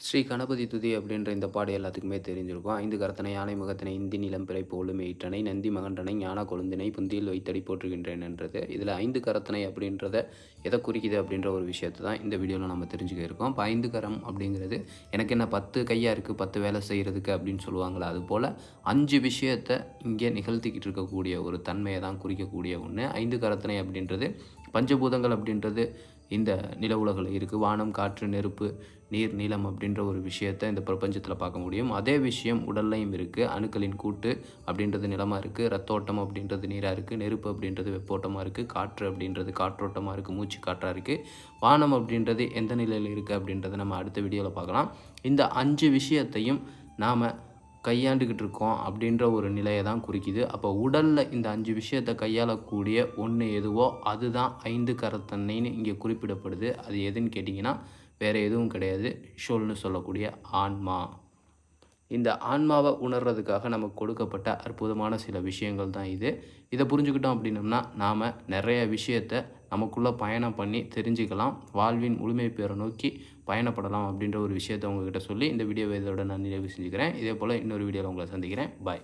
ஸ்ரீ கணபதி துதி அப்படின்ற இந்த பாடு எல்லாத்துக்குமே தெரிஞ்சிருக்கும். ஐந்து கரத்தனை யானை முகத்தினை இந்தி நிலம் பிறை போலும் ஈட்டனை நந்தி மகண்டனை ஞான கொழுந்தினை புந்தியில் வைத்தடி போற்றுகின்றேன்ன்றது. இதில் ஐந்து கரத்தனை அப்படின்றத எதை குறிக்குது அப்படின்ற ஒரு விஷயத்தை தான் இந்த வீடியோவில் நம்ம தெரிஞ்சுக்க இருக்கோம். இப்போ ஐந்து கரம் அப்படிங்கிறது எனக்கு என்ன பத்து கையாக இருக்குது பத்து வேலை செய்கிறதுக்கு அப்படின்னு சொல்லுவாங்களே அது போல் அஞ்சு விஷயத்தை இங்கே நிகழ்த்திக்கிட்டு இருக்கக்கூடிய ஒரு தன்மையை தான் குறிக்கக்கூடிய ஒன்று ஐந்து கரத்தனை அப்படின்றது பஞ்சபூதங்கள் அப்படின்றது இந்த நில உலகில் இருக்குது வானம் காற்று நெருப்பு நீர் நீளம் அப்படின்ற ஒரு விஷயத்தை இந்த பிரபஞ்சத்தில் பார்க்க முடியும். அதே விஷயம் உடல்லையும் இருக்குது அணுக்களின் கூட்டு அப்படின்றது நிலமாக இருக்குது ரத்தோட்டம் அப்படின்றது நீராக இருக்குது நெருப்பு அப்படின்றது வெப்போட்டமாக இருக்குது காற்று அப்படின்றது காற்றோட்டமாக இருக்குது மூச்சு காற்றாக இருக்குது வானம் அப்படின்றது எந்த நிலையில் இருக்குது அப்படின்றத நம்ம அடுத்த வீடியோவில் பார்க்கலாம். இந்த அஞ்சு விஷயத்தையும் நாம் கையாண்டுக்கிட்டு இருக்கோம் அப்படின்ற ஒரு நிலையை தான் குறிக்குது. அப்போ உடலில் இந்த அஞ்சு விஷயத்தை கையாளக்கூடிய ஒன்று எதுவோ அதுதான் ஐந்து கரத்தன்னைன்னு இங்கே குறிப்பிடப்படுது. அது எதுன்னு கேட்டிங்கன்னா வேறு எதுவும் கிடையாது. ஷோல்னு சொல்லக்கூடிய ஆன்மா. இந்த ஆன்மாவை உணர்றதுக்காக நமக்கு கொடுக்கப்பட்ட அற்புதமான சில விஷயங்கள் தான் இது. இதை புரிஞ்சுக்கிட்டோம் அப்படின்னம்னா நாம் நிறைய விஷயத்த நமக்குள்ளே பயணம் பண்ணி தெரிஞ்சுக்கலாம். வாழ்வின் முழுமை பேரை நோக்கி பயணப்படலாம் அப்படின்ற ஒரு விஷயத்தை உங்ககிட்ட சொல்லி இந்த வீடியோவை இதோட நான் நிறைவு செஞ்சுக்கிறேன். இதே போல் இன்னொரு வீடியோவில் உங்களை சந்திக்கிறேன். பாய்